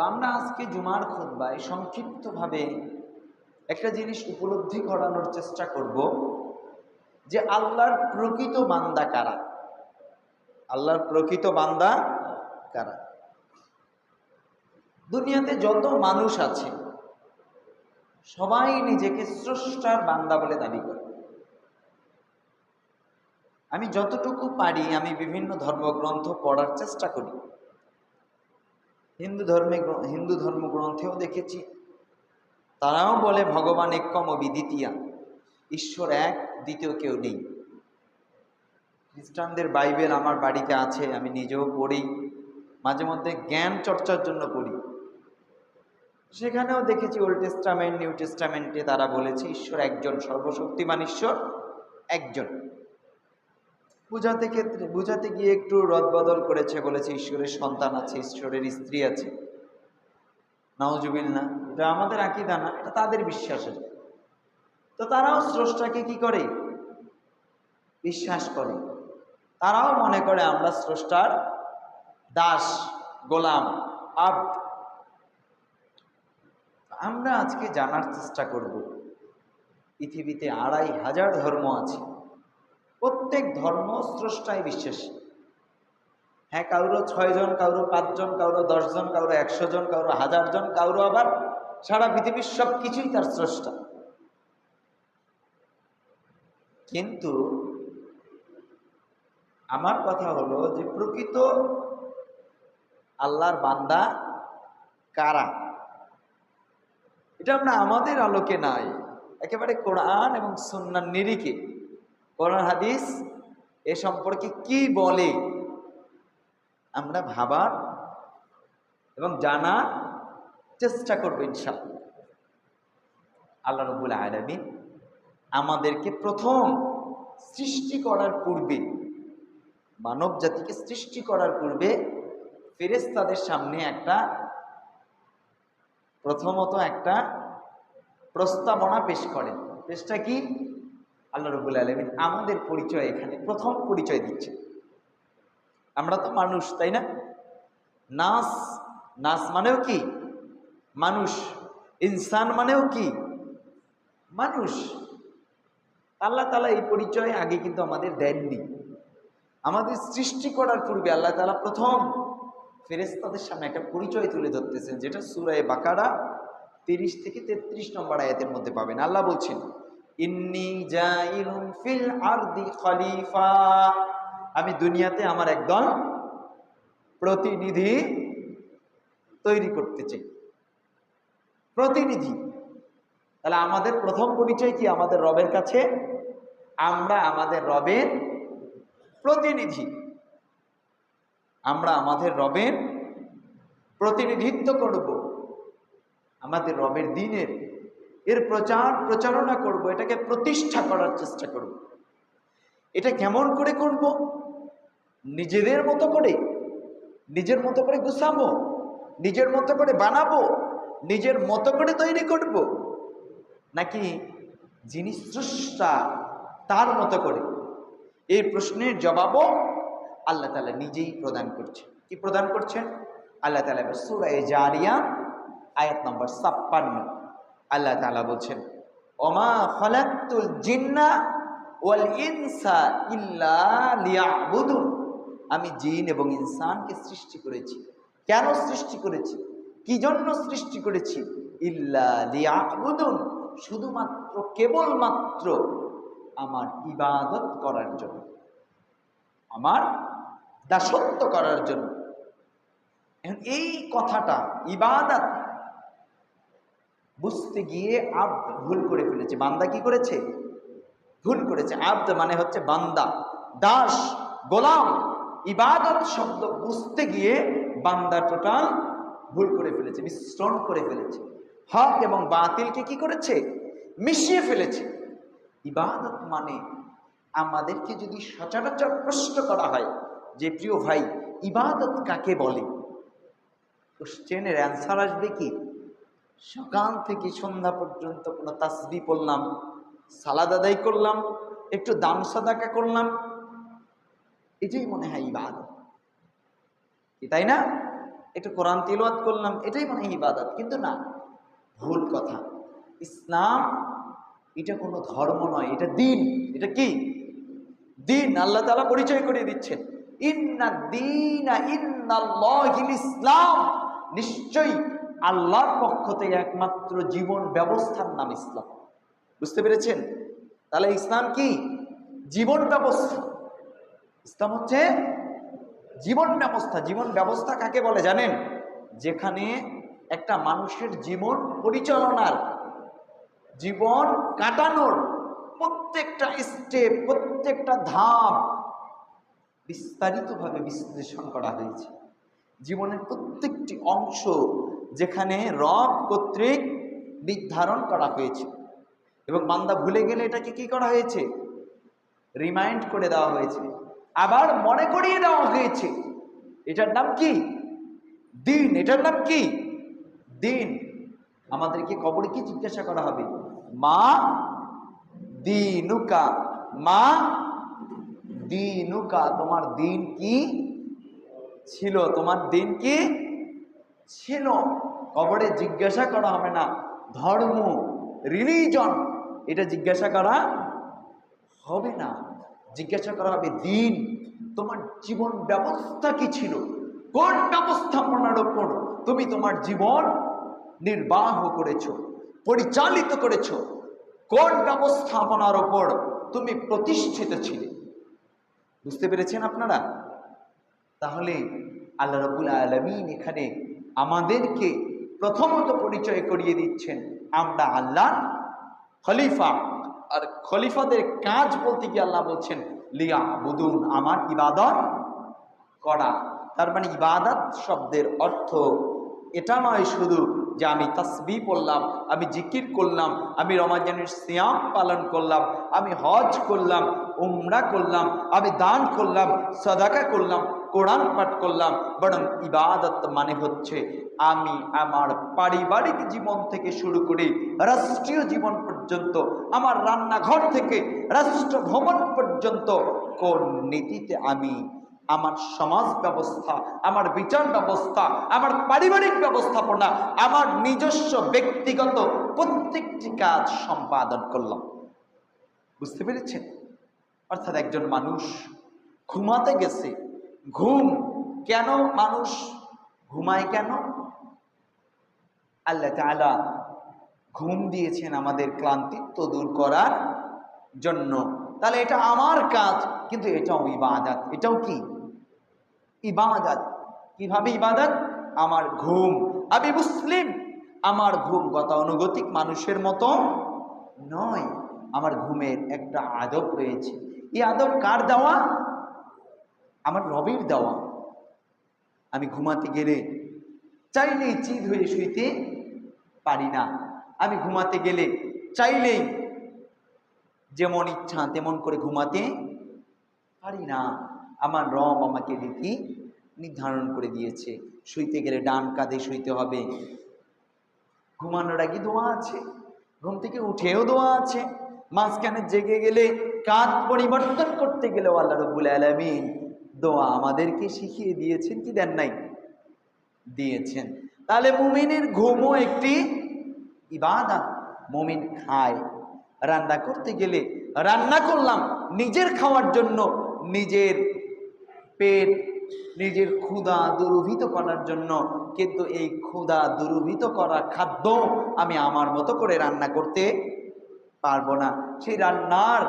আমরা আজকে জুমার খুদ্বায় সংক্ষিপ্তভাবে একটা জিনিস উপলব্ধি করানোর চেষ্টা করব যে আল্লাহর প্রকৃত বান্দা কারা? আল্লাহর প্রকৃত বান্দা কারা? দুনিয়াতে যত মানুষ আছে, সবাই নিজেকে স্রষ্টার বান্দা বলে দাবি করে। আমি যতটুকু পারি, আমি বিভিন্ন ধর্মগ্রন্থ পড়ার চেষ্টা করি। হিন্দু ধর্মে হিন্দু ধর্মগ্রন্থেও দেখেছি। তারাও বলে, ভগবান একম দ্বিতীয়া ঈশ্বর এক, দ্বিতীয় কেউ নেই। খ্রিস্টানদের বাইবেল আমার বাড়িতে আছে, আমি নিজেও পড়ি, মাঝে মধ্যে জ্ঞান চর্চার জন্য পড়ি। সেখানেও দেখেছি, ওল্ড টেস্টামেন্ট, নিউ টেস্টামেন্টে তারা বলেছে, ঈশ্বর একজন সর্বশক্তিমান ঈশ্বর, একজন। বুঝাতে ক্ষেত্রে, বুঝাতে গিয়ে একটু রদবদল করেছে বলেছে, ঈশ্বরের সন্তান আছে, ঈশ্বরের স্ত্রী আছে। নাওজুবিল্লা এটা আমাদের আকিদা না, এটা তাদের বিশ্বাসের তো তারাও স্রষ্টাকে কি করে? বিশ্বাস করে। তারাও মনে করে আমরা স্রষ্টার দাস, গোলাম আব আমরা আজকে জানার চেষ্টা করব, পৃথিবীতে আড়াই হাজার ধর্ম আছে। প্রত্যেক ধর্ম স্রষ্টায় বিশ্বাসী। হ্যাঁ কারও ছয়জন কারও পাঁচজন কারও দশজন কারও একশো জন কারও হাজার জন কারও আবার সারা পৃথিবীর সব কিছুই তার স্রষ্টা। কিন্তু আমার কথা হলো যে প্রকৃত আল্লাহর বান্দা কারা? এটা আমরা আমাদের আলোকে নাই। একেবারে কোরআন এবং সন্ন্যার নিরিখে। কোরআন হাদিস এ সম্পর্কে কি বলে? আমরা ভাবার এবং জানার চেষ্টা করব ইনশাআল্লাহ। আল্লাহ রবুল আলমিন আমাদেরকে প্রথম সৃষ্টি করার পূর্বে, মানব জাতিকে সৃষ্টি করার পূর্বে ফেরেস্তাদের সামনে একটা প্রথমত একটা প্রস্তাবনা পেশ করেন। পেশটা কি? আল্লাহ রবুল আলমিন আমাদের পরিচয় এখানে প্রথম পরিচয় দিচ্ছে আমরা তো মানুষ, তাই না? নাস নাস মানেও কি? মানুষ। ইনসান মানেও কি? মানুষ। আল্লাহ তালা এই পরিচয় আগে কিন্তু আমাদের দেননি। আমাদের সৃষ্টি করার পূর্বে আল্লাহ তালা প্রথম ফেরেস্তাদের সামনে একটা পরিচয় তুলে ধরতেছেন, যেটা সুরায় বাকারা তিরিশ থেকে তেত্রিশ নম্বর আয়াতের মধ্যে পাবেন। আল্লাহ বলছেন ইন্নি জাইলুন ফিল আরদি খলিফা। আমি দুনিয়াতে আমার একদল প্রতিনিধি তৈরি করতে চাই। প্রতিনিধি। তাহলে আমাদের প্রথম পরিচয় কি? আমাদের রবের কাছে। আমরা আমাদের রবের প্রতিনিধি। আমরা আমাদের রবের প্রতিনিধিত্ব করব। আমাদের রবের দিনের এর প্রচার, প্রচারণা করব, এটাকে প্রতিষ্ঠা করার চেষ্টা করব। এটা কেমন করে করব? নিজেদের মতো করে, নিজের মতো করে গুছাবো, নিজের মতো করে বানাবো, নিজের মতো করে তৈরি করব, নাকি যিনি স্রষ্টা, তার মতো করে? এই প্রশ্নের জবাবও আল্লাহ তালা নিজেই প্রদান করছে কি প্রদান করছেন? আল্লাহ তালা সুরায় জারিয়া, আয়াত নম্বর ছাপ্পান্ন। আল্লাহ তালা বলছেন অমা ফলাক্তুল জিন্না ওয়াল ইনসা ইল্লা আমি জিন এবং ইনসানকে সৃষ্টি করেছি। কেন সৃষ্টি করেছি? কি জন্য সৃষ্টি করেছি? ইল্লা লিয়াবুদুন, শুধুমাত্র, কেবলমাত্র আমার ইবাদত করার জন্য, আমার দাসত্ব করার জন্য। এই কথাটা, ইবাদত বুঝতে গিয়ে আব্দ ভুল করে ফেলেছে। বান্দা কি করেছে? ভুল করেছে। আব্দ মানে হচ্ছে বান্দা। দাস, গোলাম, ইবাদত শব্দ বুঝতে গিয়ে বান্দা টোটাল ভুল করে ফেলেছে, মিশ্রণ করে ফেলেছে। হক এবং বাতিলকে কি করেছে? মিশিয়ে ফেলেছে। ইবাদত মানে আমাদেরকে যদি সচরাচর প্রশ্ন করা হয় যে, প্রিয় ভাই, ইবাদত কাকে বলে? কোশ্চেনের অ্যান্সার আসবে কি? সকাল থেকে সন্ধ্যা পর্যন্ত কোনো তাসবি পড়লাম, সালাদ আদায় করলাম, একটু দাম সাদাকা করলাম। এটাই মনে হয় ইবাদত। তাই না? একটু কোরআন তিলওয়াত করলাম, এটাই মনে হয় ইবাদত। কিন্তু না, ভুল কথা। ইসলাম এটা কোনো ধর্ম নয়, এটা দিন। এটা কি? দিন, আল্লাহ তালা পরিচয় করিয়ে দিচ্ছেন। ইন্না দিনা ইন্নাল্লাহিল ইসলাম। নিশ্চয়ই আল্লাহর পক্ষ থেকে একমাত্র জীবন ব্যবস্থার নাম ইসলাম। বুঝতে পেরেছেন? তাহলে ইসলাম কি? জীবন ব্যবস্থা। ইসলাম হচ্ছে জীবন ব্যবস্থা। জীবন ব্যবস্থা কাকে বলে জানেন? যেখানে একটা মানুষের জীবন পরিচালনার, জীবন কাটানোর প্রত্যেকটা স্টেপ প্রত্যেকটা ধাপ বিস্তারিতভাবে বিশ্লেষণ করা হয়েছে। জীবনের প্রত্যেকটি অংশ যেখানে রব কর্তৃক নির্ধারণ করা হয়েছে। এবং বান্দা ভুলে গেলে এটাকে কি করা হয়েছে? রিমাইন্ড করে দেওয়া হয়েছে। আবার মনে করিয়ে দেওয়া হয়েছে। এটার নাম কি? দিন। এটার নাম কি? দিন। আমাদেরকে কবরে কি জিজ্ঞাসা করা হবে? মা দিনুকা। মা দিনুকা। তোমার দিন কি ছিল? তোমার দিন কি? ছিল। কবরে জিজ্ঞাসা করা হবে না, ধর্ম রিলিজন এটা জিজ্ঞাসা করা হবে না। জিজ্ঞাসা করা হবে দিন, তোমার জীবন ব্যবস্থা কি ছিল? কোন ব্যবস্থাপনার ওপর তুমি তোমার জীবন নির্বাহ করেছ, পরিচালিত করেছ? কোন ব্যবস্থাপনার ওপর তুমি প্রতিষ্ঠিত ছিলে? বুঝতে পেরেছেন আপনারা? তাহলে আল্লাহ রবুল আলমিন এখানে আমাদেরকে প্রথমত পরিচয় করিয়ে দিচ্ছেন আমরা আল্লাহ খলিফা। আর খলিফাদের কাজ বলতে কি আল্লাহ বলছেন লিয়া বুদুন আমার ইবাদত করা। তার মানে ইবাদত শব্দের অর্থ এটা নয় শুধু যে আমি তসবি পড়লাম, আমি জিকির করলাম, আমি রমাজানের সিয়াম পালন করলাম, আমি হজ করলাম, উমরা করলাম, আমি দান করলাম, সদাকা করলাম। কোরআন পাঠ করলাম, বরং ইবাদত মানে হচ্ছে আমি আমার পারিবারিক জীবন থেকে শুরু করে রাষ্ট্রীয় জীবন পর্যন্ত, আমার রান্নাঘর থেকে রাষ্ট্র ভবন পর্যন্ত কোন নীতিতে আমি আমার সমাজ ব্যবস্থা, আমার বিচার ব্যবস্থা, আমার পারিবারিক ব্যবস্থাপনা, আমার নিজস্ব ব্যক্তিগত প্রত্যেকটি কাজ সম্পাদন করলাম। বুঝতে পেরেছেন? অর্থাৎ একজন মানুষ ঘুমাতে গেছে ঘুম কেন মানুষ ঘুমায় কেন? আল্লাহ তাআলা ঘুম দিয়েছেন আমাদের ক্লান্তিত্ব দূর করার জন্য। তাহলে এটা আমার কাজ, কিন্তু এটাও ইবাদাত। এটাও কি? ইবাদত। কীভাবে ইবাদাত? আমার ঘুম। আমি মুসলিম। আমার ঘুম গতানুগতিক মানুষের মতো নয়। আমার ঘুমের একটা আদব রয়েছে। এই আদব কার দেওয়া? আমার রবির দেওয়া। আমি ঘুমাতে গেলে চাইলেই চিত হয়ে শুইতে পারি না। আমি ঘুমাতে গেলে চাইলেই যেমন ইচ্ছা তেমন করে ঘুমাতে পারি না। আমার রব আমাকে রীতি নির্ধারণ করে দিয়েছে। শুইতে গেলে ডান কাঁধে শুইতে হবে। ঘুমানোর আগে দোয়া আছে। ঘুম থেকে উঠেও দোয়া আছে। মাঝখানে জেগে গেলে কাঁধ পরিবর্তন করতে গেলেও আল্লাহ রব্বুল আলমিন দোয়া আমাদেরকে শিখিয়ে দিয়েছেন কি দেন নাই? দিয়েছেন। তাহলে মুমিনের ঘুমও একটি ইবাদত। মুমিন খায়। রান্না করতে গেলে রান্না করলাম, নিজের খাওয়ার জন্য নিজের পেট, নিজের ক্ষুধা দুরভিত করার জন্য, কিন্তু এই ক্ষুধা দুরভিত করা খাদ্য আমি আমার মতো করে রান্না করতে পারব না। সেই রান্নার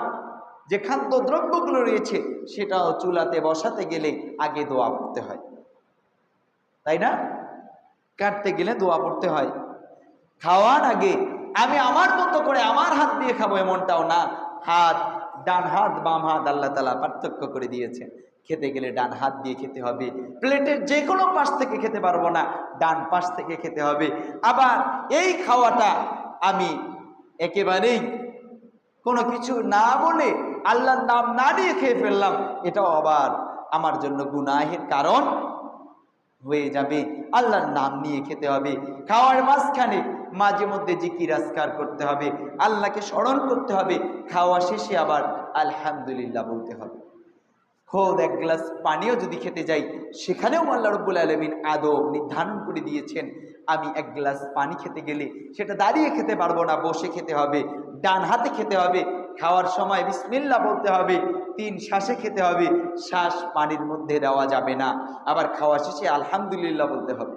যে খাদ্য দ্রব্যগুলো রয়েছে, সেটাও চুলাতে বসাতে গেলে আগে দোয়া পড়তে হয়। তাই না? কাটতে গেলে দোয়া পড়তে হয়। খাওয়ার আগে আমি আমার মতো করে আমার হাত দিয়ে খাব এমনটাও না। হাত, ডান হাত, বাম হাত আল্লাহ তালা পার্থক্য করে দিয়েছে। খেতে গেলে ডান হাত দিয়ে খেতে হবে। প্লেটের যে কোনো পাশ থেকে খেতে পারব না, ডান পাশ থেকে খেতে হবে। আবার এই খাওয়াটা আমি একেবারেই কোনো কিছু না বলে আল্লাহর নাম না দিয়ে খেয়ে ফেললাম, এটাও আবার আমার জন্য গুনাহের কারণ হয়ে যাবে। আল্লাহর নাম নিয়ে খেতে হবে, খাওয়ার মাঝখানে মাঝে মধ্যে জিকির আসকার করতে হবে, আল্লাহকে স্মরণ করতে হবে, খাওয়া শেষে আবার আলহামদুলিল্লাহ বলতে হবে। খোদ এক গ্লাস পানিও যদি খেতে যাই, সেখানেও আল্লাহ রব্বুল আলমিন আদব নির্ধারণ করে দিয়েছেন, আমি এক গ্লাস পানি খেতে গেলে সেটা দাঁড়িয়ে খেতে পারব না, বসে খেতে হবে, ডান হাতে খেতে হবে খাওয়ার সময় বিসমিল্লা বলতে হবে, তিন শ্বাসে খেতে হবে, শ্বাস পানির মধ্যে দেওয়া যাবে না। আবার খাওয়া শেষে আলহামদুলিল্লাহ বলতে হবে।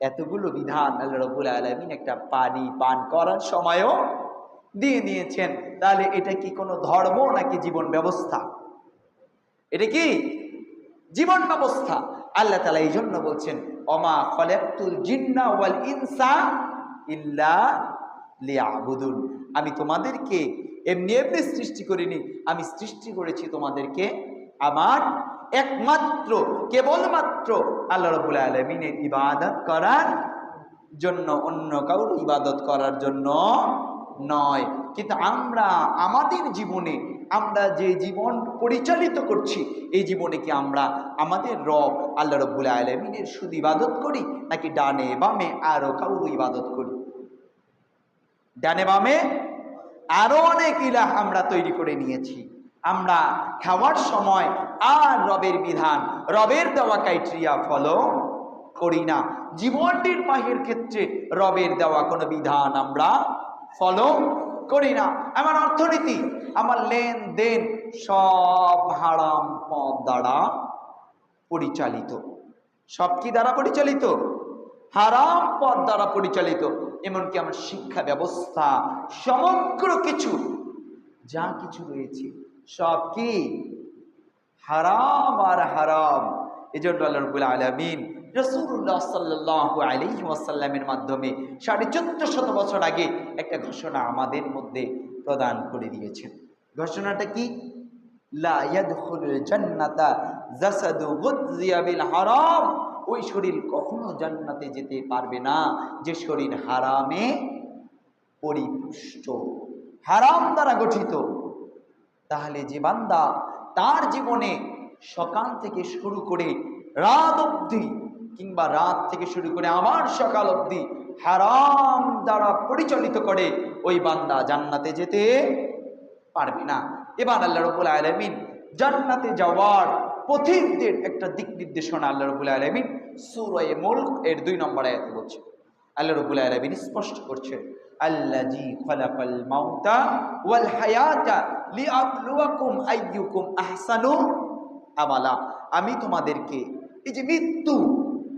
এতগুলো বিধান আল্লাহ রবুল আলমিন একটা পানি পান করার সময়ও দিয়ে নিয়েছেন তাহলে এটা কি কোনো ধর্ম নাকি জীবন ব্যবস্থা? এটা কি? জীবন ব্যবস্থা। আল্লাহ তালা এই জন্য বলছেন অমা খলেকুল জিন্না ওয়াল ইনসা ইল্লা লিয়াবুদুন। আমি তোমাদেরকে এমনি এমনি সৃষ্টি করিনি। আমি সৃষ্টি করেছি তোমাদেরকে আমার একমাত্র, কেবলমাত্র আল্লাহ রবুল আলমিনের ইবাদত করার জন্য, অন্য কাউর ইবাদত করার জন্য নয়। কিন্তু আমরা, আমাদের জীবনে আমরা যে জীবন পরিচালিত করছি, এই জীবনে কি আমরা আমাদের রব আল্লাহ রব্বুল আলমিনের শুধু ইবাদত করি, নাকি ডানে বামে আরও কাউর ইবাদত করি? ডানে বামে আরও অনেক ইলাহ আমরা তৈরি করে নিয়েছি। আমরা খাওয়ার সময় আর রবের বিধান, রবের দেওয়া ক্রাইটেরিয়া ফলো করি না। জীবন নির্বাহের ক্ষেত্রে রবের দেওয়া কোনো বিধান আমরা ফলো করি না। আমার অর্থনীতি, আমার লেনদেন সব হারাম পথ দ্বারা পরিচালিত। সব কি দ্বারা পরিচালিত? হারাম পথ দ্বারা পরিচালিত। এমনকি আমার শিক্ষা ব্যবস্থা, সমগ্র কিছু, যা কিছু রয়েছে, সব কি? হারাম আর হারাম। এই জন্য আল্লাহ রবুল আলমিন রসুল্লাহ সাল্লাহ ওয়াসাল্লামের মাধ্যমে সাড়ে চোদ্দ শত বছর আগে একটা ঘোষণা আমাদের মধ্যে প্রদান করে দিয়েছেন। ঘোষণাটা কি? লা ইয়াদখুলুল জান্নাতা জাসাদু হারাম। ওই শরীর কখনো জান্নাতে যেতে পারবে না। যে শরীর হারামে পরিপুষ্ট। হারাম দ্বারা গঠিত। তাহলে যে বান্দা তার জীবনে সকাল থেকে শুরু করে রাত অবধি কিংবা রাত থেকে শুরু করে আমার সকাল অবধি হারাম দ্বারা পরিচালিত করে ওই বান্দা জান্নাতে যেতে পারবে না। এবার আল্লাহ রবুল আলমিন জান্নাতে যাওয়ার পথিকদের একটা দিক নির্দেশনা আল্লাহ রবুল আলমিন সুরয়ে মুল্ক এর দুই নম্বর আয়াতে বলছে। আল্লাহ রবুল আলমিন স্পষ্ট করছে ওয়াল আহসানু আমালা। আমি তোমাদেরকে এই যে মৃত্যু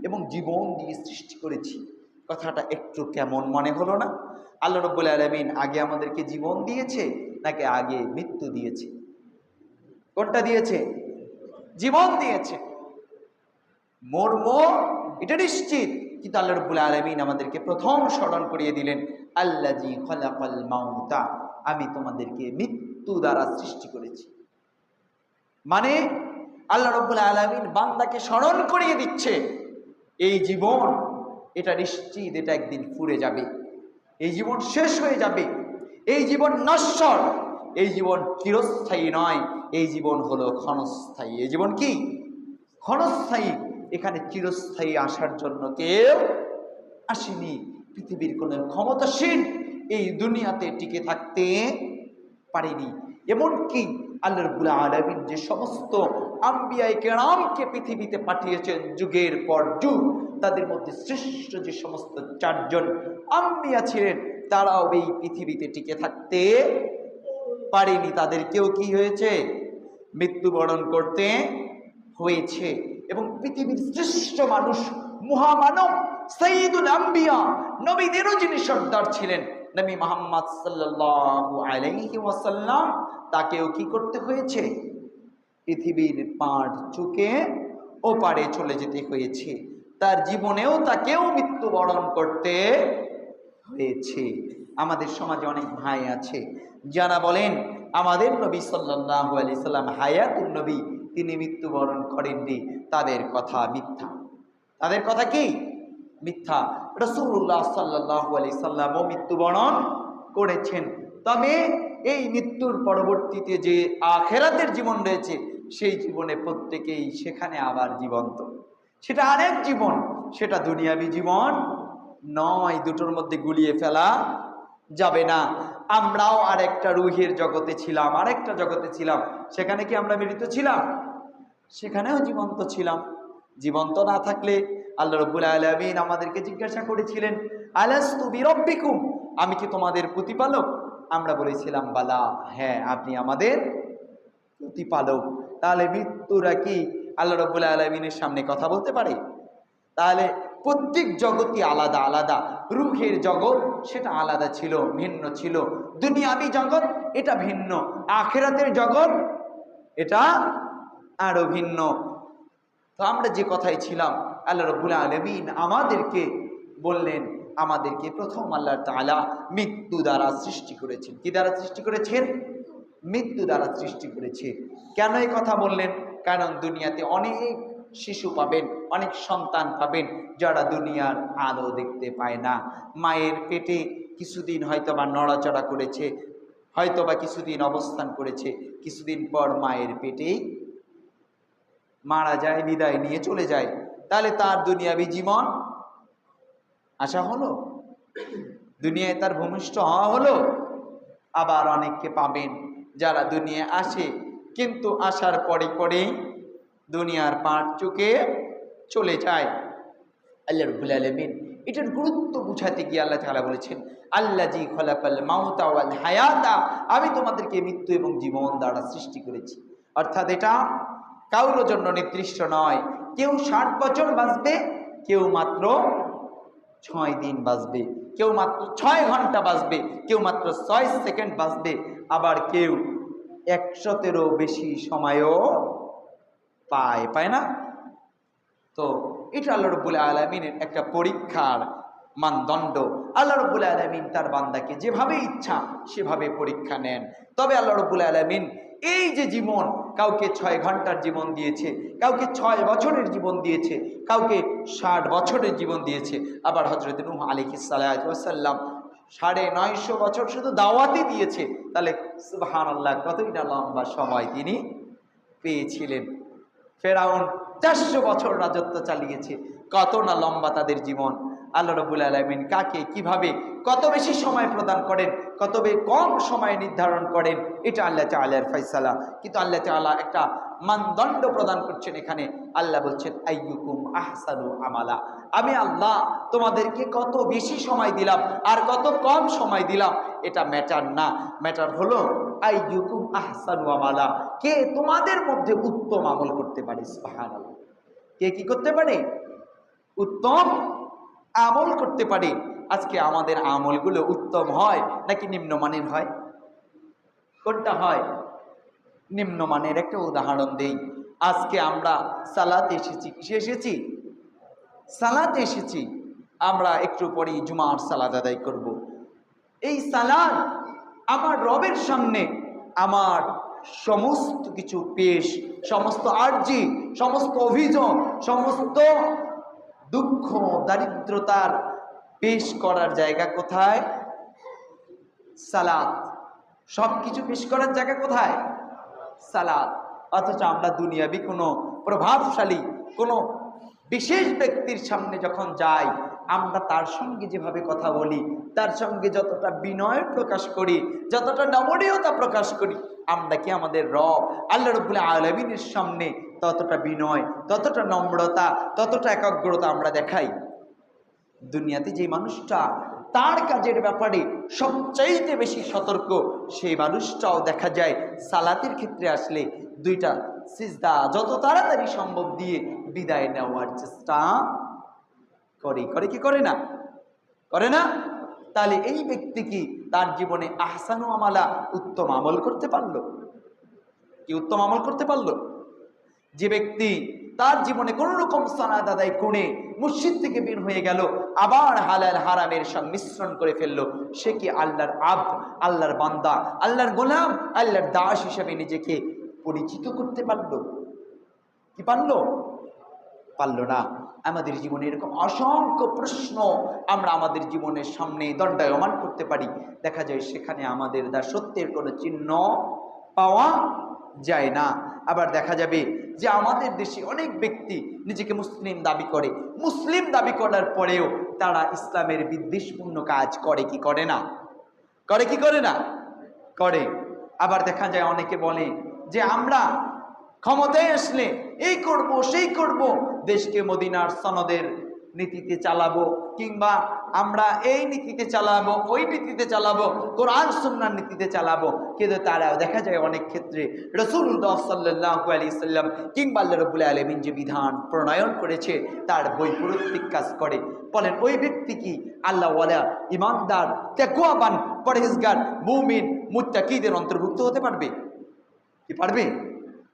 এবং জীবন দিয়ে সৃষ্টি করেছি, কথাটা একটু কেমন মনে হলো না? আল্লাহ রব্বুল আলমিন আগে আমাদেরকে জীবন দিয়েছে নাকি আগে মৃত্যু দিয়েছে? কোনটা দিয়েছে? জীবন দিয়েছে। মর্ম, এটা নিশ্চিত কিন্তু আল্লাহ রব্বুল আলমিন আমাদেরকে প্রথম স্মরণ করিয়ে দিলেন আল্লাজি খলাকাল মাউতা আমি তোমাদেরকে মৃত্যু দ্বারা সৃষ্টি করেছি। মানে আল্লাহ রব্বুল আলমিন বান্দাকে স্মরণ করিয়ে দিচ্ছে, এই জীবন, এটা নিশ্চিত এটা একদিন ফুরে যাবে। এই জীবন শেষ হয়ে যাবে। এই জীবন নশ্বর এই জীবন চিরস্থায়ী নয়, এই জীবন হলো ক্ষণস্থায়ী। এই জীবন কি? ক্ষণস্থায়ী। এখানে চিরস্থায়ী আসার জন্য কেউ আসেনি। পৃথিবীর কোনো ক্ষমতাসীন এই দুনিয়াতে টিকে থাকতে পারেনি। এমনকি আল্লাহ রবুল আলমিন যে সমস্ত আম্বিয়াই কেরামকে পৃথিবীতে পাঠিয়েছেন যুগের পর যুগ, তাদের মধ্যে শ্রেষ্ঠ যে সমস্ত চারজন আম্বিয়া ছিলেন, তারাও এই পৃথিবীতে টিকে থাকতে পারেনি। তাদের কেউ কি হয়েছে? মৃত্যুবরণ করতে হয়েছে। এবং পৃথিবীর শ্রেষ্ঠ মানুষ, মহামানব সঈদুল আম্বিয়া নবীদেরও যিনি সর্দার ছিলেন, নবী মোহাম্মদ সাল্লাল্লাহু আলাইহি ওয়াসাল্লাম, তাকেও কি করতে হয়েছে? পৃথিবীর পাড় চুকে ওপারে চলে যেতে হয়েছে। তার জীবনেও তাকেও মৃত্যুবরণ করতে হয়েছে। আমাদের সমাজে অনেক ভাই আছে, যারা বলেন, আমাদের নবী সাল্লাল্লাহু আলি সাল্লাম হায়াতুন নবী, তিনি মৃত্যুবরণ করেননি। তাদের কথা মিথ্যা। তাদের কথা কি? মিথ্যা। রসুল্লাহ সাল্লাহু আলি সাল্লামও মৃত্যুবরণ করেছেন। তবে এই মৃত্যুর পরবর্তীতে যে আখেরাতের জীবন রয়েছে, সেই জীবনে প্রত্যেকেই সেখানে আবার জীবন্ত। সেটা আরেক জীবন, সেটা দুনিয়াবি জীবন নয়, দুটোর মধ্যে গুলিয়ে ফেলা যাবে না। আমরাও আরেকটা রুহের জগতে ছিলাম, আরেকটা জগতে ছিলাম। সেখানে কি আমরা মৃত ছিলাম? সেখানেও জীবন্ত ছিলাম। জীবন্ত না থাকলে আল্লাহ রব্বুল আলমিন আমাদেরকে জিজ্ঞাসা করেছিলেন, আলাস্তু বিরব্বিকুম? আমি কি তোমাদের প্রতিপালক? আমরা বলেছিলাম, বালা হ্যাঁ আপনি আমাদের প্রতিপালক। তাহলে মৃত্যুরা কি আল্লাহ রব্বুল আলমিনের সামনে কথা বলতে পারে? তাহলে প্রত্যেক জগতই আলাদা আলাদা। রুহের জগৎ সেটা আলাদা ছিল, ভিন্ন ছিল। দুনিয়াবি জগৎ এটা ভিন্ন, আখেরাতের জগৎ এটা আরও ভিন্ন। তো আমরা যে কথায় ছিলাম, আল্লাহ রবুল আলমিন আমাদেরকে বললেন, আমাদেরকে প্রথম আল্লাহ তালা মৃত্যু দ্বারা সৃষ্টি করেছেন। কি দ্বারা সৃষ্টি করেছেন? মৃত্যু দ্বারা সৃষ্টি করেছে। কেন এই কথা বললেন? কারণ দুনিয়াতে অনেক শিশু পাবেন, অনেক সন্তান পাবেন যারা দুনিয়ার আলো দেখতে পায় না। মায়ের পেটে কিছুদিন হয়তো বা নড়াচড়া করেছে হয়তো বা কিছুদিন অবস্থান করেছে, কিছুদিন পর মায়ের পেটেই মারা যায়, বিদায় নিয়ে চলে যায়। তাহলে তার দুনিয়াবি জীবন আশা হলো? দুনিয়ায় তার ভূমিষ্ঠ হওয়া হলো? আবার অনেককে পাবেন যারা দুনিয়ায় আসে, কিন্তু আসার পরে পরেই দুনিয়ার পাট চুকে চলে যায়। আল্লাহ রবুল আলমিন এটার গুরুত্ব বুঝাতে গিয়ে আল্লাহ তালা বলেছেন আল্লাহ জি খলাকাল মাউতা ওয়াল হায়াতা। আমি তোমাদেরকে মৃত্যু এবং জীবন দ্বারা সৃষ্টি করেছি। অর্থাৎ এটা কারোর জন্য নির্দিষ্ট নয়। কেউ ষাট বছর বাঁচবে, কেউ মাত্র ছয় দিন বাঁচবে, কেউ মাত্র ছয় ঘণ্টা বাঁচবে, কেউ মাত্র ছয় সেকেন্ড বাঁচবে। আবার কেউ একশতেরও বেশি সময়ও পায় পায় না? তো এটা আল্লাহ রব্বুল আলমিনের একটা পরীক্ষার মানদণ্ড। আল্লাহ রব্বুল আলমিন তার বান্দাকে যেভাবে ইচ্ছা, সেভাবে পরীক্ষা নেন। তবে আল্লাহ রব্বুল আলমিন এই যে জীবন, কাউকে ছয় ঘণ্টার জীবন দিয়েছে, কাউকে ছয় বছরের জীবন দিয়েছে, কাউকে ষাট বছরের জীবন দিয়েছে, আবার হজরত নুহ আলিক সাল্লাম সাড়ে নয়শো বছর শুধু দাওয়াতি দিয়েছে, তাহলে সুবাহান আল্লাহ কতই না লম্বা সময় তিনি পেয়েছিলেন। ফেরাউন চারশো বছর রাজত্ব চালিয়েছে। কত না লম্বা তাদের জীবন। আল্লাহ রবুল আলমিন কাকে কীভাবে কত বেশি সময় প্রদান করেন, কত কম সময় নির্ধারণ করেন, এটা আল্লাহ তাল্লাহর ফয়সালা। কিন্তু আল্লাহ তাল্লাহ একটা মানদণ্ড প্রদান করছেন এখানে। আল্লাহ বলছেন, আইয়ুকুম আহসানু আমালা। আমি আল্লাহ তোমাদেরকে কত বেশি সময় দিলাম আর কত কম সময় দিলাম, এটা ম্যাটার না। ম্যাটার হলো, আইয়ুকুম আহসানু আমালা। কে তোমাদের মধ্যে উত্তম আমল করতে পারে কে কি করতে পারে? উত্তম আমল করতে পারি। আজকে আমাদের আমলগুলো উত্তম হয় নাকি নিম্নমানের হয়? কোনটা হয়? নিম্নমানের একটা উদাহরণ দেই। আজকে আমরা সালাতে এসেছি, কিসে এসেছি? সালাতে এসেছি। আমরা একটু পরেই জুমার সালাদ আদায় করব। এই সালাদ আমার রবের সামনে আমার সমস্ত কিছু পেশ, সমস্ত আর্জি, সমস্ত অভিযোগ, সমস্ত দুঃখ, দারিদ্রতার পেশ করার জায়গা কোথায়? সালাদ সব কিছু পেশ করার জায়গা কোথায়? সালাদ অথচ আমরা দুনিয়াবি কোনো প্রভাবশালী, কোনো বিশেষ ব্যক্তির সামনে যখন যাই, আমরা তার সঙ্গে যেভাবে কথা বলি, তার সঙ্গে যতটা বিনয় প্রকাশ করি, যতটা নমনীয়তা প্রকাশ করি আমরা কি আমাদের রব? আল্লাহ রবুল্লাহ আলমিনের সামনে ততটা বিনয়, ততটা নম্রতা, ততটা একাগ্রতা আমরা দেখাই। দুনিয়াতে যে মানুষটা, তার কাজের ব্যাপারে সবচাইতে বেশি সতর্ক, সেই মানুষটাও দেখা যায় সালাতের ক্ষেত্রে আসলে দুইটা সিজদা যত তাড়াতাড়ি সম্ভব দিয়ে বিদায় নেওয়ার চেষ্টা করে করে কি করে না? করে না? তাহলে এই ব্যক্তি কি তার জীবনে আহসানু আমালা উত্তম আমল করতে পারল। কি উত্তম আমল করতে পারল? যে ব্যক্তি তার জীবনে কোন রকম সানাদ আদায় করে মসজিদ থেকে বের হয়ে গেল, আবার হালাল হারামের সংমিশ্রণ করে ফেলল, সে কি আল্লাহর আব, আল্লাহর বান্দা, আল্লাহর গোলাম, আল্লাহর দাস হিসেবে নিজেকে পরিচিত করতে পারল? কি পারল? পারল না। আমাদের জীবনে এরকম অসংখ্য প্রশ্ন আমরা আমাদের জীবনের সামনে দণ্ডায়মান করতে পারি। দেখা যায় সেখানে আমাদের দা সত্যের কোনো চিহ্ন পাওয়া যায় না। আবার দেখা যাবে যে আমাদের দেশে অনেক ব্যক্তি নিজেকে মুসলিম দাবি করে। মুসলিম দাবি করার পরেও তারা ইসলামের বিদ্বেষপূর্ণ কাজ করে কি করে না? করে কি করে না? করে। আবার দেখা যায় অনেকে বলে যে, আমরা ক্ষমতায় আসলে এই করব, সেই করব দেশকে মদিনার সনদের নীতিতে চালাবো কিংবা আমরা এই নীতিতে চালাবো, ওই নীতিতে চালাবো, কোরআন, সুন্নার নীতিতে চালাবো। কিন্তু তারা দেখা যায় অনেক ক্ষেত্রে রসুল্লাহ সাল্লাহ আলী সাল্লাম কিংবা আল্লাহ রবুল্লা আলমিন যে বিধান প্রণয়ন করেছে, তার বৈপরীত্যিক কাজ করে। বলেন, ওই ব্যক্তি কি? আল্লাহ ওয়ালা, ইমানদার তেকুয়াবান পরহেজগার, মুমিন, মুত্তাকিদের অন্তর্ভুক্ত হতে পারবে? কি পারবে?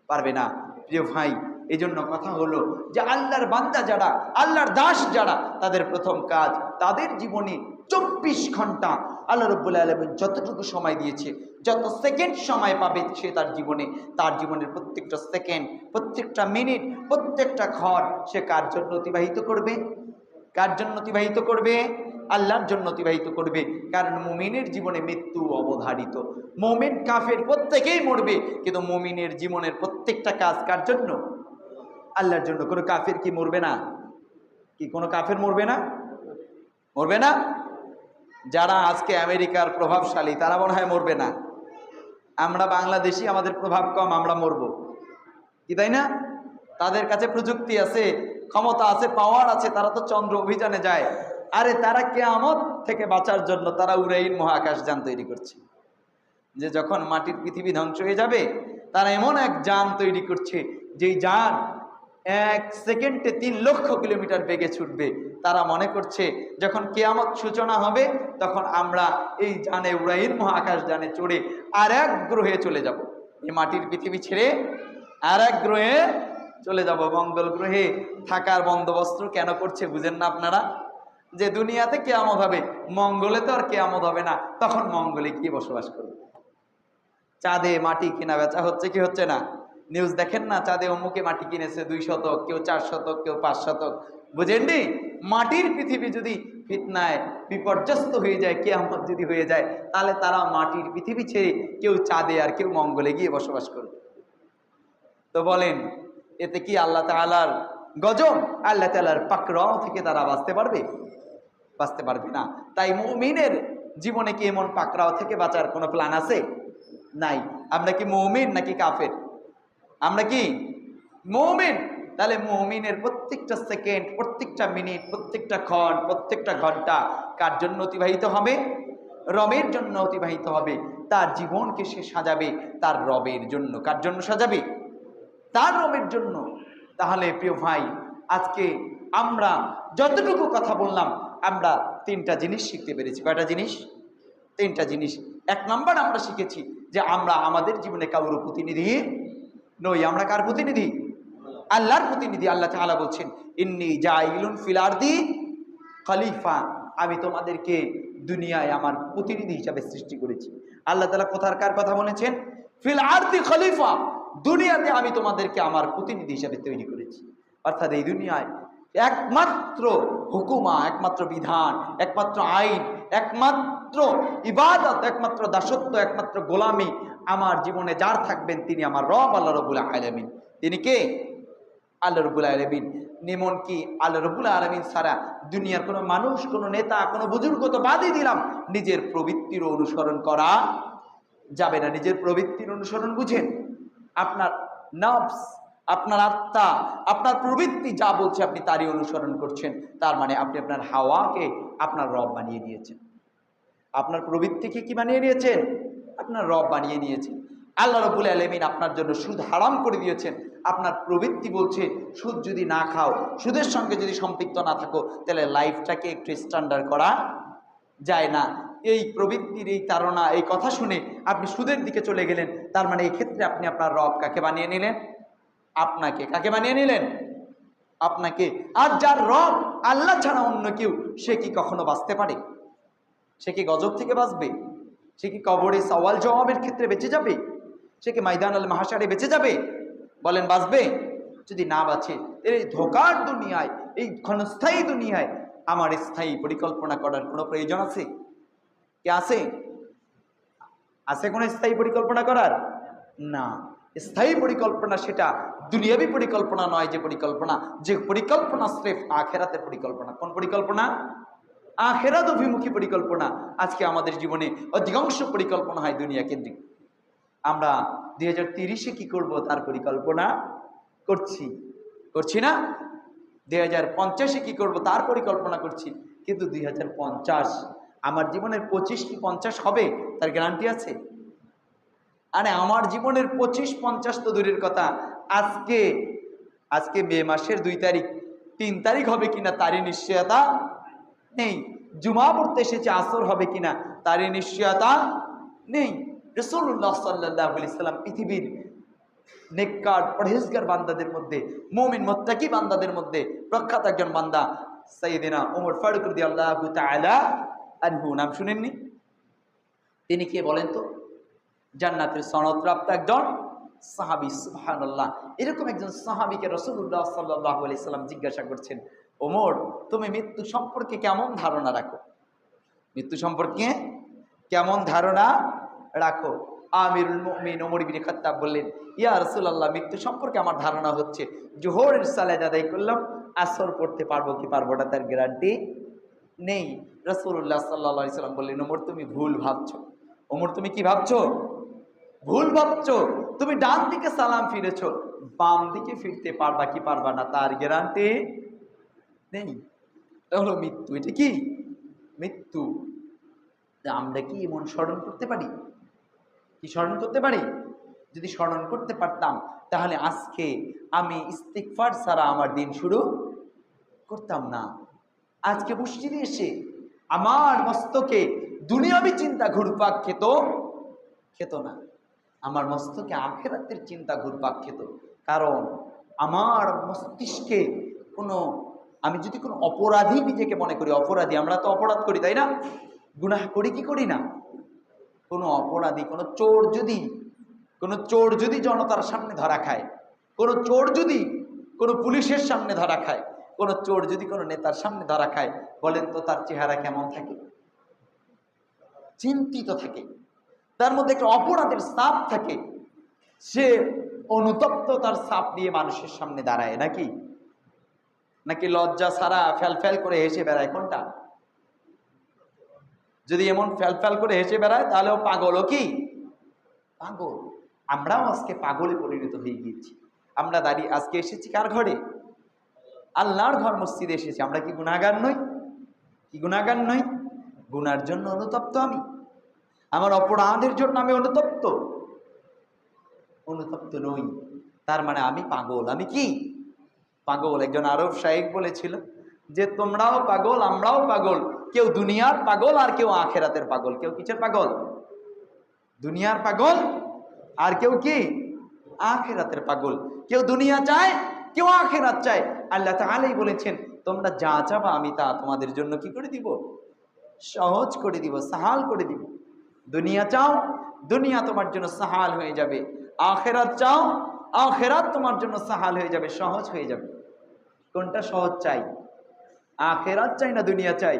পারবে না। প্রিয় ভাই এই জন্য কথা হলো যে আল্লাহর বান্দা যারা, আল্লাহর দাস যারা, তাদের প্রথম কাজ তাদের জীবনে চব্বিশ ঘণ্টা আল্লাহ রব্বুল আলমিন যতটুকু সময় দিয়েছে, যত সেকেন্ড সময় পাবে সে তার জীবনে, তার জীবনের প্রত্যেকটা সেকেন্ড, প্রত্যেকটা মিনিট, প্রত্যেকটা ঘর সে কার জন্য অতিবাহিত করবে? কার জন্য অতিবাহিত করবে? আল্লাহর জন্য অতিবাহিত করবে। কারণ মুমিনের জীবনে মৃত্যু অবধারিত। মুমিন কাফের প্রত্যেকেই মরবে, কিন্তু মুমিনের জীবনের প্রত্যেকটা কাজ কার জন্য? আল্লাহর জন্য। কোনো কাফের কি মরবে না? কি কোনো কাফের মরবে না? মরবে না? যারা আজকে আমেরিকার প্রভাবশালী, তারা মনে হয় মরবে না। আমরা বাংলাদেশি, আমাদের প্রভাব কম, আমরা মরব। কি তাই না? তাদের কাছে প্রযুক্তি আছে, ক্ষমতা আছে পাওয়ার আছে, তারা তো চন্দ্র অভিযানে যায়। আরে তারা কে কেয়ামত থেকে বাঁচার জন্য তারা উড়াইন মহাকাশ যান তৈরি করছে। যে যখন মাটির পৃথিবী ধ্বংস হয়ে যাবে, তারা এমন এক যান তৈরি করছে, যেই যান এক সেকেন্ডে তিন লক্ষ কিলোমিটার বেগে ছুটবে। তারা মনে করছে, যখন কেয়ামত সূচনা হবে, তখন আমরা এই যানে উড়াইন মহাকাশ যানে চড়ে আর এক গ্রহে চলে যাব। এই মাটির পৃথিবী ছেড়ে আর এক গ্রহে চলে যাব। মঙ্গল গ্রহে থাকার বন্দোবস্ত কেন করছে বুঝেন না আপনারা? যে দুনিয়াতে কেয়ামত হবে, মঙ্গলে তো আর কেয়ামত হবে না, তখন মঙ্গলে গিয়ে বসবাস করবে। চাঁদে মাটি কেনা বেচা হচ্ছে কি হচ্ছে না? নিউজ দেখেন না? চাঁদে অমুকে মাটি কিনেছে দুই শতক, কেউ চার শতক, কেউ পাঁচ শতক। বুঝেননি মাটির পৃথিবী যদি ফিতনায় বিপর্যস্ত হয়ে যায়, কেয়ামত যদি হয়ে যায়, তাহলে তারা মাটির পৃথিবী ছেড়ে কেউ চাঁদে আর কেউ মঙ্গলে গিয়ে বসবাস করবে। তো বলেন, এতে কি আল্লাহ তালার গজব? আল্লাহ তালার পাকড়াও থেকে তারা বাঁচতে পারবে? বাঁচতে পারবে না। তাই মৌমিনের জীবনে কি এমন পাকড়াও থেকে বাঁচার কোনো প্ল্যান আছে? নাই। আমরা কি মৌমিন নাকি কাফের? আমরা কি? মৌমিন। তাহলে মৌমিনের প্রত্যেকটা সেকেন্ড, প্রত্যেকটা মিনিট, প্রত্যেকটা ক্ষণ, প্রত্যেকটা ঘণ্টা কার জন্য অতিবাহিত হবে? রবের জন্য অতিবাহিত হবে। তার জীবনকে সে সাজাবে তার রবের জন্য। কার জন্য সাজাবে? তার রবের জন্য। তাহলে প্রিয় ভাই, আজকে আমরা যতটুকু কথা বললাম, আমরা তিনটা জিনিস শিখতে পেরেছি। কয়টা জিনিস? তিনটা জিনিস। এক নম্বর আমরা শিখেছি যে আমরা আমাদের জীবনে কারোর প্রতিনিধি নই, আমরা কার প্রতিনিধি? আল্লাহর প্রতিনিধি, আল্লাহ তাআলা বলছেন, ইন্নি জাইলুন ফিলারদি খলিফা। আমি তোমাদেরকে দুনিয়ায় আমার প্রতিনিধি হিসাবে সৃষ্টি করেছি। আল্লাহ তালা কোথার কার কথা বলেছেন? ফিল আরদি খলিফা, দুনিয়াতে আমি তোমাদেরকে আমার প্রতিনিধি হিসাবে তৈরি করেছি। অর্থাৎ এই দুনিয়ায় একমাত্র হুকুমা, একমাত্র বিধান, একমাত্র আইন, একমাত্র ইবাদত, একমাত্র দাসত্ব, একমাত্র গোলামি আমার জীবনে যার থাকবেন তিনি আমার রব, আল্লাহ রবুল আলমিন। তিনি কে? আল্লাহ রবুল আলমিন। নিমন কি আল্লাহ রবুল আলমিন ছাড়া দুনিয়ার কোনো মানুষ, কোনো নেতা, কোনো বুজুর্গ তো বাদই দিলাম। নিজের প্রবৃত্তির অনুসরণ করা যাবে না। নিজের প্রবৃত্তির অনুসরণ বুঝেন। আপনার নফস, আপনার আত্মা, আপনার প্রবৃত্তি যা বলছে আপনি তারই অনুসরণ করছেন। তার মানে আপনি আপনার হাওয়াকে আপনার রব বানিয়ে দিয়েছেন। আপনার প্রবৃত্তিকে কি বানিয়ে নিয়েছেন আপনার রব বানিয়ে নিয়েছেন আল্লাহ রবুল আলমিন আপনার জন্য সুদ হারাম করে দিয়েছেন। আপনার প্রবৃত্তি বলছে, সুদ যদি না খাও, সুদের সঙ্গে যদি সম্পৃক্ত না থাকো, তাহলে লাইফটাকে একটু স্ট্যান্ডার্ড করা যায় না। এই প্রবৃত্তির এই তারা এই কথা শুনে আপনি সুদের দিকে চলে গেলেন। তার মানে এই ক্ষেত্রে আপনি আপনার রব কাকে বানিয়ে নিলেন? আপনাকে কাকে বানিয়ে নিলেন? আপনাকে। আর যার রব আল্লাহ ছাড়া অন্য কেউ, সে কি কখনো বাঁচতে পারে? সে কি গজব থেকে বাঁচবে? সে কি কবরে সওয়াল জবাবের ক্ষেত্রে বেঁচে যাবে? সে কি মাইদান আল মাহাসারে বেঁচে যাবে? বলেন, বাঁচবে? যদি না বাঁচে এই ধোকার দুনিয়ায়, এই ক্ষণস্থায়ী দুনিয়ায় আমার স্থায়ী পরিকল্পনা করার কোনো প্রয়োজন আছে? কি আছে? আছে কোনো স্থায়ী পরিকল্পনা করার? না। স্থায়ী পরিকল্পনা সেটা দুনিয়াবী পরিকল্পনা নয় যে পরিকল্পনা যে পরিকল্পনা স্রেফ আখেরাতের পরিকল্পনা। কোন পরিকল্পনা? আখেরাত অভিমুখী পরিকল্পনা আজকে আমাদের জীবনে অধিকাংশ পরিকল্পনা হয় দুনিয়া কেন্দ্রিক। আমরা দুই হাজার তিরিশে কী করব তার পরিকল্পনা করছি। করছি না? দুই হাজার পঞ্চাশে কী করব তার পরিকল্পনা করছি। কিন্তু দুই হাজার পঞ্চাশ, আমার জীবনের পঁচিশ কি পঞ্চাশ হবে? তার গ্যারান্টি আছে? আরে আমার জীবনের পঁচিশ পঞ্চাশ তো দূরের কথা। আজকে আজকে মে মাসের দুই তারিখ। তিন তারিখ হবে কিনা তারই নিশ্চয়তা নেই। জুমা পড়তে এসেছে, আসর হবে কিনা তারই নিশ্চয়তা নেই। রসুল্লাহ সাল্লাহ আলি সাল্লাম পৃথিবীর নেককার, পরহেজগার বান্দাদের মধ্যে, মমিন, মোত্তাকি বান্দাদের মধ্যে প্রখ্যাত একজন বান্দা সাইদিনা ওমর ফারুক রদি আল্লাহ আনহু। নাম শুনেননি? তিনি কে বলেন তো? জান্নাতের সনদপ্রাপ্ত একজন সাহাবি, সুবহানাল্লাহ। এরকম একজন সাহাবিকে রসুল্লাহ সাল্লাহ আলি সাল্লাম জিজ্ঞাসা করছেন ওমর, তুমি মৃত্যু সম্পর্কে কেমন ধারণা রাখো? মৃত্যু সম্পর্কে কেমন ধারণা রাখো? আমিরুল মুমিন ওমর ইবনে খাত্তাব বললেন, ইয়া রাসূলুল্লাহ, মৃত্যু সম্পর্কে আমার ধারণা হচ্ছে, জোহরের সালাত আদায় করলাম, আসর পড়তে পারব কি পারব না তার গ্যারান্টি নেই। রাসূলুল্লাহ সাল্লাল্লাহু আলাইহি সাল্লাম বললেন, ওমর, তুমি ভুল ভাবছ। ওমর, তুমি কি ভাবছ? ভুল ভাবছ। তুমি ডান দিকে সালাম ফিরেছো, বাম দিকে ফিরতে পারবা কি পারবা না তার গ্যারান্টি নেই এটা হলো মৃত্যু, এটা কি? মৃত্যু। আমরা কি এমন স্মরণ করতে পারি? কি স্মরণ করতে পারি? যদি স্মরণ করতে পারতাম, তাহলে আজকে আমি ইস্তিকফার ছাড়া আমার দিন শুরু করতাম না। আজকে মসজিদে এসে আমার মস্তকে দুনিয়াবি চিন্তা ঘুরপাক খেত খেত না। আমার মস্তকে আখেরাতের চিন্তা ঘুরপাক খেত। কারণ আমার মস্তিষ্কে কোনো আমি যদি কোনো অপরাধী নিজেকে মনে করি, অপরাধী, আমরা তো অপরাধ করি, তাই না? গুনাহ করি কি করি না? কোনো অপরাধী, কোনো চোর যদি, কোনো চোর যদি জনতার সামনে ধরা খায়, কোনো চোর যদি কোনো পুলিশের সামনে ধরা খায়, কোনো চোর যদি কোনো নেতার সামনে ধরা খায়, বলেন তো তার চেহারা কেমন থাকে? চিন্তিত থাকে। তার মধ্যে একটা অপরাধের সাপ থাকে। সে অনুতপ্ত তার সাপ নিয়ে মানুষের সামনে দাঁড়ায়, নাকি? নাকি লজ্জা সারা ফ্যাল ফ্যাল করে হেসে বেড়ায়? কোনটা? যদি এমন ফ্যাল ফ্যাল করে হেসে বেড়ায়, তাহলে ও পাগলও কি? পাগল। আমরাও আজকে পাগলে পরিণত হয়ে গিয়েছি। আমরা দাঁড়িয়ে আজকে এসেছি কার ঘরে? আল্লাহর ঘর মসজিদে এসেছি। আমরা কি গুণাগার নই? কি গুণাগার নই? গুনার জন্য অনুতপ্ত আমি। আমার অপরাধের জন্য আমি অনুতপ্ত। অনুতপ্ত নই। তার মানে আমি পাগল। আমি কি? পাগল। একজন আরব সাহেব বলেছিল যে, তোমরাও পাগল, আমরাও পাগল। কেউ দুনিয়ার পাগল আর কেউ আখেরাতের পাগল। কেউ কিসের পাগল? দুনিয়ার পাগল আর কেউ কি? আখেরাতের পাগল। কেউ দুনিয়া চায়, কেউ আখেরাত চায়। আল্লাহ তাহলেই বলেছেন, তোমরা যা চাবা আমি তা তোমাদের জন্য কি করে দিব? সহজ করে দিব, সাহাল করে দিব। দুনিয়া চাও, দুনিয়া তোমার জন্য সাহাল হয়ে যাবে। আখেরাত চাও, আখেরাত তোমার জন্য সাহাল হয়ে যাবে, সহজ হয়ে যাবে। কোনটা সহজ চাই? আখেরাত চাই না দুনিয়া চাই?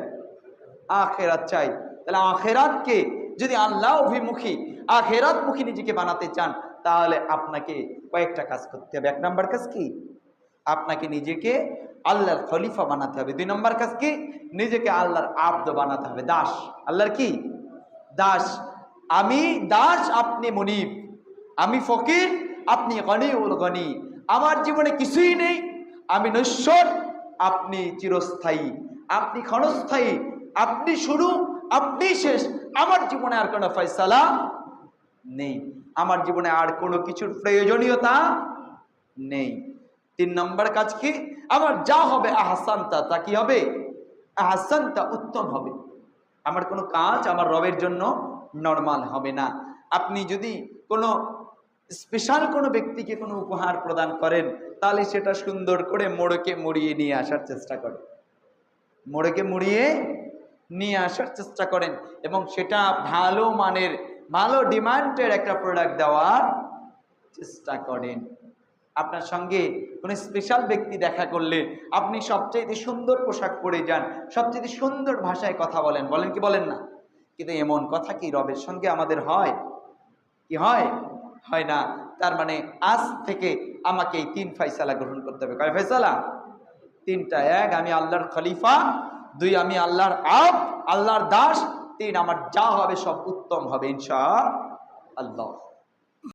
আখেরাত চাই। তাহলে আখেরাতকে যদি আল্লাহ অভিমুখী আখেরাতমুখী নিজেকে বানাতে চান, তাহলে আপনাকে কয়েকটা কাজ করতে হবে। এক নম্বর কাজ কি? আপনাকে নিজেকে আল্লাহর খলিফা বানাতে হবে। দুই নম্বর কাজ কি? নিজেকে আল্লাহর আব্দ বানাতে হবে। দাস। আল্লাহর কি? দাস। আমি দাস, আপনি মনিব। আমি ফকির, আপনি গনি উল গনি। আমার জীবনে কিছুই নেই। আমি নৈশ্বর, আপনি চিরস্থায়ী। আপনি ক্ষণস্থায়ী, আপনি শুরু, আপনি শেষ। আমার জীবনে আর কোনো ফয়সালা নেই। আমার জীবনে আর কোনো কিছুর প্রয়োজনীয়তা নেই। তিন নম্বর কাজ কি? আমার যা হবে, আহসানতা, তা কি হবে? আহসানতা উত্তম হবে। আমার কোনো কাজ আমার রবের জন্য নর্মাল হবে না। আপনি যদি কোনো স্পেশাল কোনো ব্যক্তিকে কোনো উপহার প্রদান করেন, তাহলে সেটা সুন্দর করে মোড়কে মুড়িয়ে নিয়ে আসার চেষ্টা করেন। মোড়কে মুড়িয়ে নিয়ে আসার চেষ্টা করেন এবং সেটা ভালো মানের, ভালো ডিমান্ডের একটা প্রোডাক্ট দেওয়ার চেষ্টা করেন। আপনার সঙ্গে কোনো স্পেশাল ব্যক্তি দেখা করলে আপনি সবচেয়ে সুন্দর পোশাক পরে যান সবচেয়ে সুন্দর ভাষায় কথা বলেন। বলেন কি বলেন না? কিন্তু এমন কথা কি রবের সঙ্গে আমাদের হয়? কি হয়? হয় না। তার মানে আজ থেকে আমাকে এই তিন ফাইসালা গ্রহণ করতে হবে। কয় ফাইসালা তিনটা। এক, আমি আল্লাহর খলিফা। দুই, আমি আল্লাহর আপ আল্লাহর দাস। তিন, আমার যা হবে সব উত্তম হবে, ইনশা আল্লাহ।